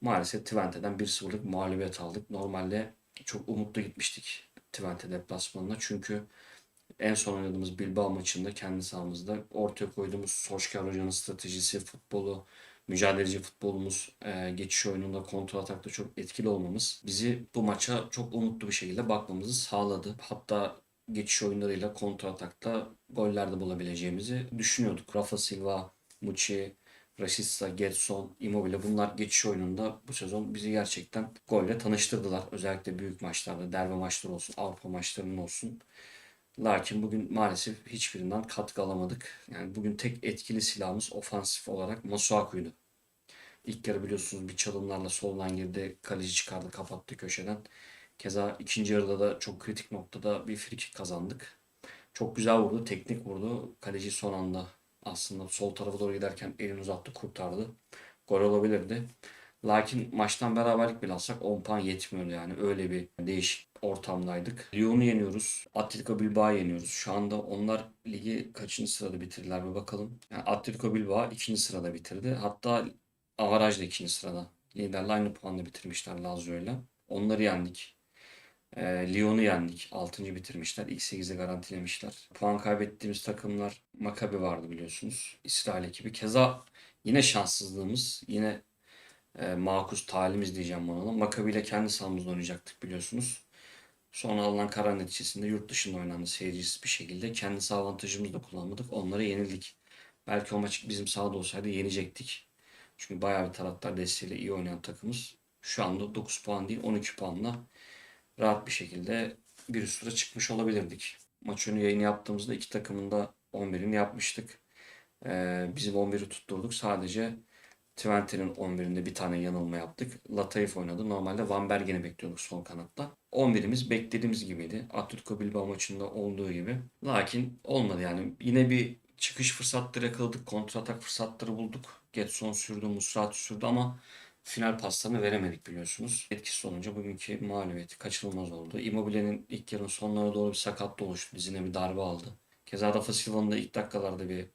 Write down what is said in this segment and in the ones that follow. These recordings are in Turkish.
Maalesef Twente'den 1-0'lık mağlubiyet aldık. Normalde çok umutlu gitmiştik Twente deplasmanına. Çünkü en son oynadığımız Bilbao maçında kendi sahamızda ortaya koyduğumuz Solskjaer Hoca'nın stratejisi, futbolu, mücadeleci futbolumuz, e, geçiş oyununda, kontrol atakta çok etkili olmamız bizi bu maça çok umutlu bir şekilde bakmamızı sağladı. Hatta geçiş oyunlarıyla kontrol atakta goller de bulabileceğimizi düşünüyorduk. Rafa Silva, Muçi, Rashica, Getson, Immobile bunlar geçiş oyununda bu sezon bizi gerçekten golle tanıştırdılar. Özellikle büyük maçlarda, derbe maçları olsun, Avrupa maçlarının olsun. Lakin bugün maalesef hiçbirinden katkı alamadık. Yani bugün tek etkili silahımız ofansif olarak Masuaku'ydu. İlk yarı biliyorsunuz bir çalımlarla soldan girdi, kaleci çıkardı, kapattı köşeden. Keza ikinci yarıda da çok kritik noktada bir frikik kazandık. Çok güzel vurdu, teknik vurdu. Kaleci son anda aslında sol tarafa doğru giderken elini uzattı, kurtardı. Gol olabilirdi. Lakin maçtan beraberlik bile alsak 10 puan yetmiyordu yani. Öyle bir değişik ortamdaydık. Lyon'u yeniyoruz. Atletico Bilbao'yu yeniyoruz. Şu anda onlar ligi kaçıncı sırada bitirdiler bir bakalım. Yani Atletico Bilbao ikinci sırada bitirdi. Hatta avaraj da ikinci sırada. Liderle aynı puanla bitirmişler Lazio'yla. Onları yendik. E, Lyon'u yendik. 6. bitirmişler. İlk 8'i garantilemişler. Puan kaybettiğimiz takımlar Maccabi vardı biliyorsunuz. İsrail ekibi. Keza yine şanssızlığımız, yine e, makus talimiz diyeceğim buna da. Maccabi ile kendi sahamızda oynayacaktık biliyorsunuz. Sonra alınan karar neticesinde yurt dışında oynandı seyircisiz bir şekilde. Kendi avantajımızı da kullanmadık. Onlara yenildik. Belki o maç bizim sahada olsaydı yenecektik. Çünkü bayağı bir taraftar desteğiyle iyi oynayan takımız. Şu anda 9 puan değil 12 puanla rahat bir şekilde bir üst tura çıkmış olabilirdik. Maç önü yayını yaptığımızda iki takımın da 11'ini yapmıştık. Ee, bizim 11'i tutturduk. Sadece Twente'nin 11'inde bir tane yanılma yaptık. Latayif oynadı. Normalde Van Bergen'i bekliyorduk sol kanatta. 11'imiz beklediğimiz gibiydi. Atletico Bilbao maçında olduğu gibi. Lakin olmadı yani. Yine bir çıkış fırsatları yakaladık. Kontratak fırsatları bulduk. Getson sürdü, Musrat sürdü ama final paslarını veremedik biliyorsunuz. Etkisiz olunca bugünkü mağlubiyeti kaçınılmaz oldu. Immobile'nin ilk yarının sonlarına doğru bir sakatlığı oluştu. Dizine bir darbe aldı. Keza Rafa Silva'nın da ilk dakikalarda bir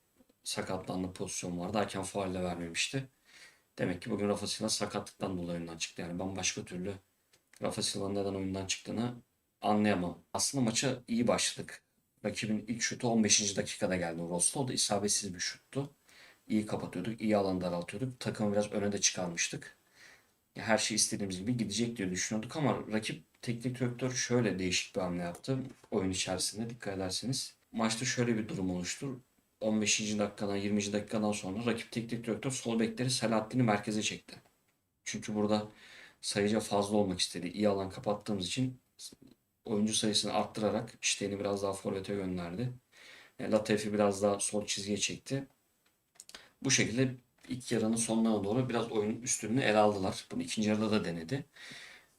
sakatlandığı pozisyon vardı. Hakem faulle vermemişti. Demek ki bugün Rafa Silva sakatlıktan dolayı oyundan çıktı. Yani bambaşka türlü Rafa Silva'nın neden oyundan çıktığını anlayamam. Aslında maça iyi başladık. Rakibin ilk şutu 15. dakikada geldi. Rostov da isabetsiz bir şuttu. İyi kapatıyorduk, iyi alan daraltıyorduk. Takımı biraz öne de çıkarmıştık. Her şey istediğimiz gibi gidecek diye düşünüyorduk ama rakip teknik direktör şöyle değişik bir hamle yaptı. Oyun içerisinde dikkat ederseniz. Maçta şöyle bir durum oluştu. 15. dakikadan 20. dakikadan sonra rakip teknik direktör sol bekleri Selahattin'i merkeze çekti. Çünkü burada sayıca fazla olmak istedi. İyi alan kapattığımız için oyuncu sayısını arttırarak işlerini biraz daha forvete gönderdi. E, Latifi biraz daha sol çizgiye çekti. Bu şekilde ilk yarının sonlarına doğru biraz oyunun üstünlüğünü ele aldılar. Bunu ikinci yarıda da denedi.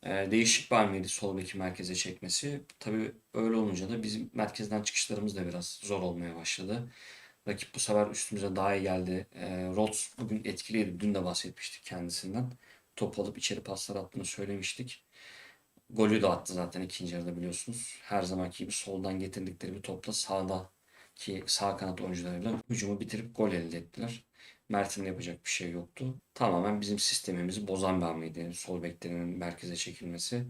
Ee, değişik bir hamleydi sol beki merkeze çekmesi. Tabii öyle olunca da bizim merkezden çıkışlarımız da biraz zor olmaya başladı. Rakip bu sefer üstümüze daha iyi geldi. Ee, Rhodes bugün etkiliydi. Dün de bahsetmiştik kendisinden. Top alıp içeri paslar attığını söylemiştik. Golü de attı zaten ikinci yarıda biliyorsunuz. Her zamanki gibi soldan getirdikleri bir topla sağda ki sağ kanat oyuncularıyla hücumu bitirip gol elde ettiler. Mert'in yapacak bir şey yoktu. Tamamen bizim sistemimizi bozan bir hamleydi. Sol beklerinin merkeze çekilmesi.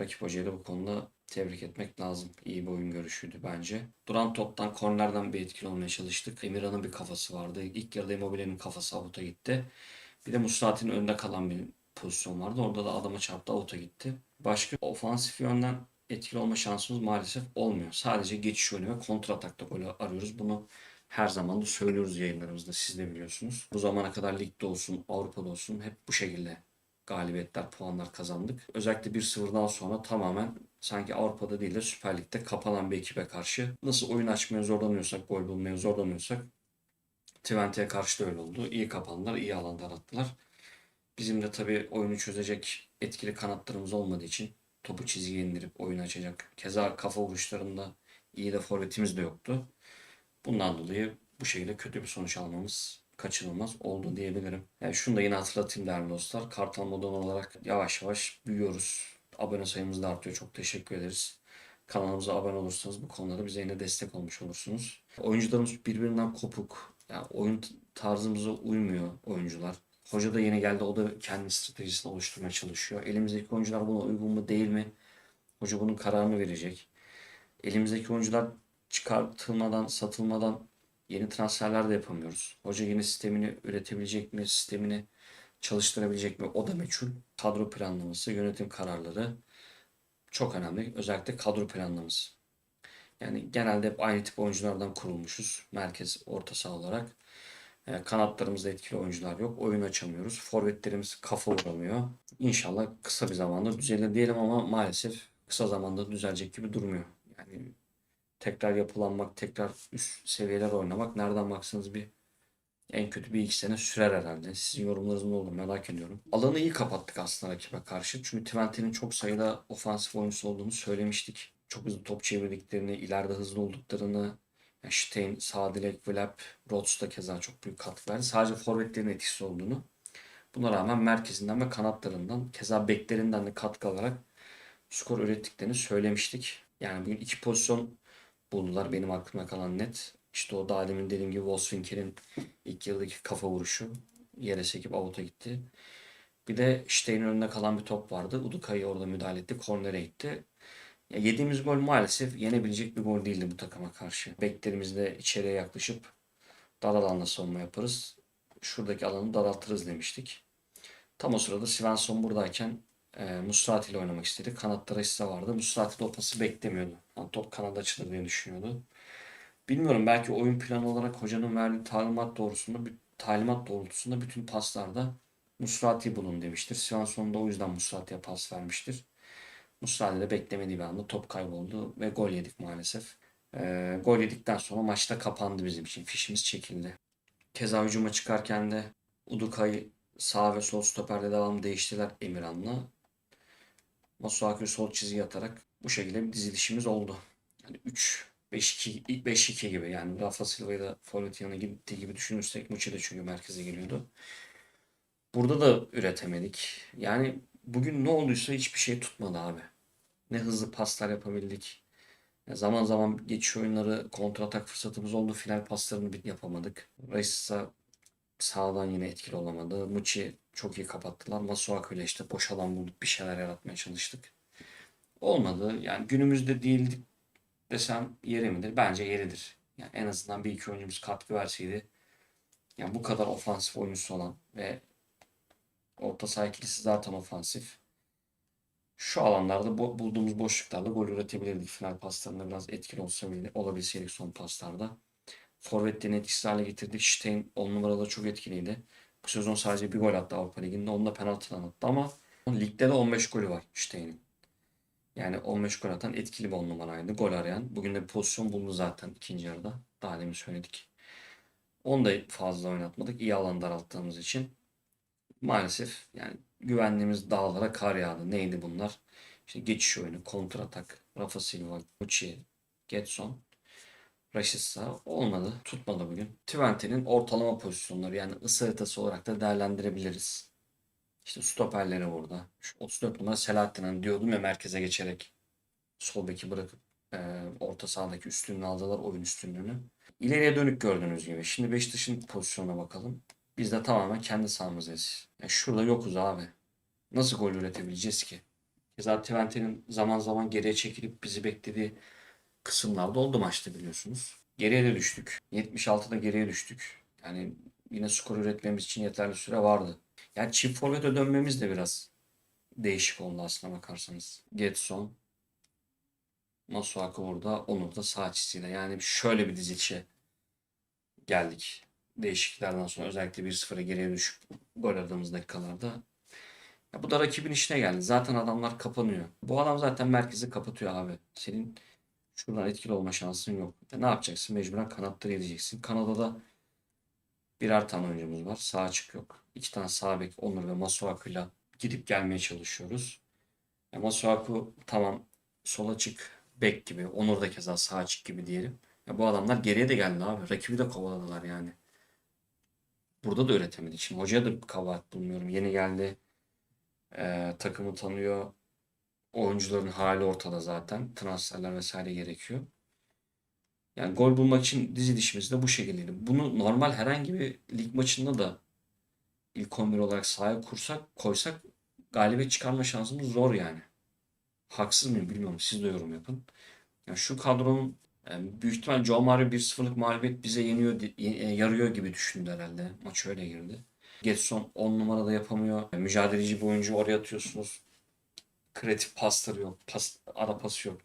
Rakip hocayı da bu konuda tebrik etmek lazım. İyi bir oyun görüşüydü bence. Duran toptan kornerden bir etkili olmaya çalıştık. Emirhan'ın bir kafası vardı. İlk yarıda Immobile'nin kafası avuta gitti. Bir de Musrati'nin önünde kalan bir pozisyon vardı. Orada da adama çarptı avuta gitti. Başka ofansif yönden etkili olma şansımız maalesef olmuyor. Sadece geçiş oyunu ve kontra atakta arıyoruz. Bunu her zaman da söylüyoruz yayınlarımızda siz de biliyorsunuz. Bu zamana kadar ligde olsun, Avrupa'da olsun hep bu şekilde galibiyetler, puanlar kazandık. Özellikle 1-0'dan sonra tamamen sanki Avrupa'da değil de Süper Lig'de kapanan bir ekibe karşı nasıl oyun açmaya zorlanıyorsak, gol bulmaya zorlanıyorsak Twente'ye karşı da öyle oldu. İyi kapandılar, iyi alanlar attılar. Bizim de tabii oyunu çözecek etkili kanatlarımız olmadığı için topu çizgiye indirip oyun açacak. Keza kafa vuruşlarında iyi de forvetimiz de yoktu. Bundan dolayı bu şekilde kötü bir sonuç almamız kaçınılmaz oldu diyebilirim. Yani şunu da yine hatırlatayım değerli dostlar. Kartal Modern olarak yavaş yavaş büyüyoruz. Abone sayımız da artıyor. Çok teşekkür ederiz. Kanalımıza abone olursanız bu konuda bize yine destek olmuş olursunuz. Oyuncularımız birbirinden kopuk. Yani oyun tarzımıza uymuyor oyuncular. Hoca da yeni geldi. O da kendi stratejisini oluşturmaya çalışıyor. Elimizdeki oyuncular buna uygun mu değil mi? Hoca bunun kararını verecek. Elimizdeki oyuncular çıkartılmadan, satılmadan yeni transferler de yapamıyoruz. Hoca yeni sistemini üretebilecek mi? Sistemini çalıştırabilecek mi? O da meçhul. Kadro planlaması, yönetim kararları çok önemli. Özellikle kadro planlaması. Yani genelde hep aynı tip oyunculardan kurulmuşuz. Merkez, orta saha olarak. E, kanatlarımızda etkili oyuncular yok. Oyun açamıyoruz. Forvetlerimiz kafa vuramıyor. İnşallah kısa bir zamanda düzelir diyelim ama maalesef kısa zamanda düzelecek gibi durmuyor. Yani tekrar yapılanmak, tekrar üst seviyeler oynamak nereden baksanız bir en kötü bir iki sene sürer herhalde. Sizin yorumlarınız ne olur merak ediyorum. Alanı iyi kapattık aslında rakibe karşı. Çünkü Twente'nin çok sayıda ofansif oyuncusu olduğunu söylemiştik. Çok hızlı top çevirdiklerini, ileride hızlı olduklarını, yani Stein, Sadilek, Vlap, Rods da keza çok büyük katkı verdi. Sadece forvetlerin etkisi olduğunu. Buna rağmen merkezinden ve kanatlarından, keza beklerinden de katkı alarak skor ürettiklerini söylemiştik. Yani bugün iki pozisyon buldular benim aklımda kalan net. İşte o daha demin dediğim gibi Wolfswinkel'in ilk yarıdaki kafa vuruşu yere sekip avuta gitti. Bir de Stein'in önünde kalan bir top vardı. Udukay'ı orada müdahale etti. Kornere gitti. Ya yediğimiz gol maalesef yenebilecek bir gol değildi bu takıma karşı. Beklerimiz de içeriye yaklaşıp dar alanda savunma yaparız. Şuradaki alanı daraltırız demiştik. Tam o sırada Svensson buradayken e, Musrati ile oynamak istedi. Kanatta Ressa vardı. Musrati de o pası beklemiyordu. Yani top kanada açılır diye düşünüyordu. Bilmiyorum belki oyun planı olarak hocanın verdiği talimat doğrusunda talimat doğrultusunda bütün paslarda Musrati bulun demiştir. Svensson da o yüzden Musrati'ye pas vermiştir. Musrati de beklemediği bir anda top kayboldu ve gol yedik maalesef. Ee, gol yedikten sonra maçta kapandı bizim için. Fişimiz çekildi. Keza hücuma çıkarken de Udukay sağ ve sol stoperde devam değiştiler Emirhan'la. Masuaku'yu sol çizgiye atarak bu şekilde bir dizilişimiz oldu. Yani 3 5-2 ilk 5-2 gibi yani Rafa Silva'yı da forvet yanına gittiği gibi düşünürsek Muçi de çünkü merkeze geliyordu. Burada da üretemedik. Yani bugün ne olduysa hiçbir şey tutmadı abi. Ne hızlı paslar yapabildik. Ya zaman zaman geçiş oyunları kontratak fırsatımız oldu. Final paslarını yapamadık. Reis'a sağdan yine etkili olamadı. Muçi çok iyi kapattılar. Masuaku ile işte boş alan bulduk bir şeyler yaratmaya çalıştık. Olmadı. Yani günümüzde değildik desem yeri midir? Bence yeridir. Yani en azından bir iki oyuncumuz katkı verseydi yani bu kadar ofansif oyuncusu olan ve orta saha ikilisi zaten ofansif. Şu alanlarda bo- bulduğumuz boşluklarla gol üretebilirdik. Final paslarında biraz etkili olsa bile olabilseydik son paslarda. Forvetlerin etkisiz hale getirdik. Stein 10 numarada çok etkiliydi. Bu sezon sadece bir gol attı Avrupa Ligi'nde. Onu da penaltıdan attı ama ligde de 15 golü var Stein'in. Yani 15 gol atan etkili bir on numaraydı. Gol arayan. Bugün de bir pozisyon buldu zaten ikinci yarıda. Daha demin söyledik. Onu da fazla oynatmadık. İyi alan daralttığımız için. Maalesef yani güvenliğimiz dağlara kar yağdı. Neydi bunlar? İşte geçiş oyunu, kontratak, Rafa Silva, Muçi, Getson, Rashica olmadı. Tutmadı bugün. Twente'nin ortalama pozisyonları yani ısı haritası olarak da değerlendirebiliriz. İşte stoperleri burada. Şu 34 numara Selahattin hani diyordum ya merkeze geçerek sol beki bırakıp e, orta sahadaki üstünlüğünü aldılar oyun üstünlüğünü. İleriye dönük gördüğünüz gibi. Şimdi Beşiktaş'ın pozisyonuna bakalım. Biz de tamamen kendi sahamızdayız. Yani şurada yokuz abi. Nasıl gol üretebileceğiz ki? Keza Twente'nin zaman zaman geriye çekilip bizi beklediği kısımlarda oldu maçta biliyorsunuz. Geriye de düştük. 76'da geriye düştük. Yani yine skor üretmemiz için yeterli süre vardı. Yani çift forvete dönmemiz de biraz değişik oldu aslına bakarsanız. Getson, Masuaku burada, Onur da sağ çizgiyle. Yani şöyle bir dizilişe geldik. Değişikliklerden sonra özellikle 1-0'a geriye düşüp gol aradığımız dakikalarda. Ya bu da rakibin işine geldi. Zaten adamlar kapanıyor. Bu adam zaten merkezi kapatıyor abi. Senin şuradan etkili olma şansın yok. E ne yapacaksın? Mecburen kanatları edeceksin. Kanada'da birer tane oyuncumuz var. Sağ açık yok. İki tane sağ bek Onur ve Masuaku'yla gidip gelmeye çalışıyoruz. E, Masuaku tamam sol açık bek gibi. Onur da keza sağ açık gibi diyelim. Ya bu adamlar geriye de geldi abi. Rakibi de kovaladılar yani. Burada da üretemedik. Şimdi hocaya da kabahat bulmuyorum. Yeni geldi. E, takımı tanıyor. Oyuncuların hali ortada zaten. Transferler vesaire gerekiyor. Yani gol bulmak için dizilişimiz de bu şekildeydi. Bunu normal herhangi bir lig maçında da ilk 11 olarak sahaya kursak, koysak galibiyet çıkarma şansımız zor yani. Haksız mıyım bilmiyorum. Siz de yorum yapın. Yani şu kadronun yani büyük ihtimal Joe Mario 1-0'lık mağlubiyet bize yeniyor, e, yarıyor gibi düşündü herhalde. Maç öyle girdi. Getson 10 numarada yapamıyor. Mücadeleci bir oyuncu oraya atıyorsunuz. Kreatif pasları yok. Pas, ara pası yok.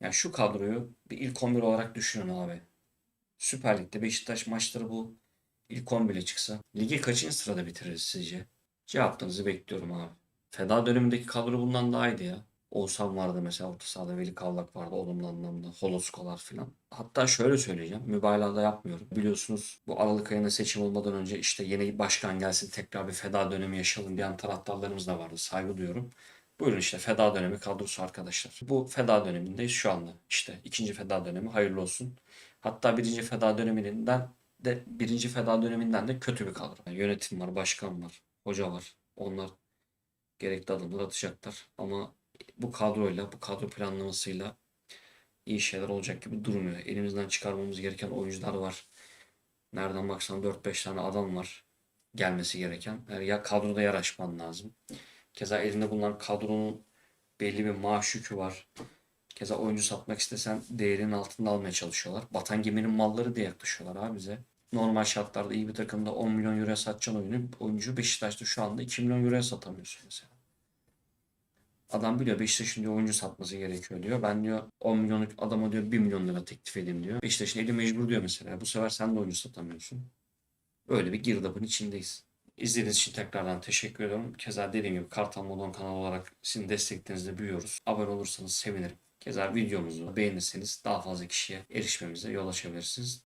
Yani şu kadroyu bir ilk 11 olarak düşünün abi. Süper Lig'de Beşiktaş maçları bu. İlk 11'e çıksa. Ligi kaçıncı sırada bitiririz sizce? Cevaplarınızı bekliyorum abi. Feda dönemindeki kadro bundan daha iyiydi ya. Oğuzhan vardı mesela orta sahada. Veli Kavlak vardı olumlu anlamda. Holoskolar filan. Hatta şöyle söyleyeceğim. Mübalağa da yapmıyorum. Biliyorsunuz bu Aralık ayında seçim olmadan önce işte yeni başkan gelsin tekrar bir feda dönemi yaşayalım diyen taraftarlarımız da vardı. Saygı duyuyorum. Buyurun işte feda dönemi kadrosu arkadaşlar. Bu feda dönemindeyiz şu anda. İşte ikinci feda dönemi hayırlı olsun. Hatta birinci feda döneminden de birinci feda döneminden de kötü bir kadro. Yani yönetim var, başkan var, hoca var. Onlar gerekli adımlar atacaklar. Ama bu kadroyla, bu kadro planlamasıyla iyi şeyler olacak gibi durmuyor. Elimizden çıkarmamız gereken oyuncular var. Nereden baksan 4-5 tane adam var gelmesi gereken. Yani ya kadroda yer lazım. Keza elinde bulunan kadronun belli bir maaş yükü var. Keza oyuncu satmak istesen değerinin altında almaya çalışıyorlar. Batan geminin malları diye yaklaşıyorlar abi bize. Normal şartlarda iyi bir takımda 10 milyon euroya satacaksın oyunu. Oyuncu Beşiktaş'ta şu anda 2 milyon euroya satamıyorsun mesela. Adam biliyor Beşiktaş'ın diyor oyuncu satması gerekiyor diyor. Ben diyor 10 milyonluk adama diyor 1 milyon lira teklif edeyim diyor. Beşiktaş'ın eli mecbur diyor mesela. Bu sefer sen de oyuncu satamıyorsun. Öyle bir girdabın içindeyiz. İzlediğiniz için tekrardan teşekkür ediyorum. Keza dediğim gibi Kartal Modon kanalı olarak sizin desteklerinizle büyüyoruz. Abone olursanız sevinirim. Keza videomuzu beğenirseniz daha fazla kişiye erişmemize yol açabilirsiniz.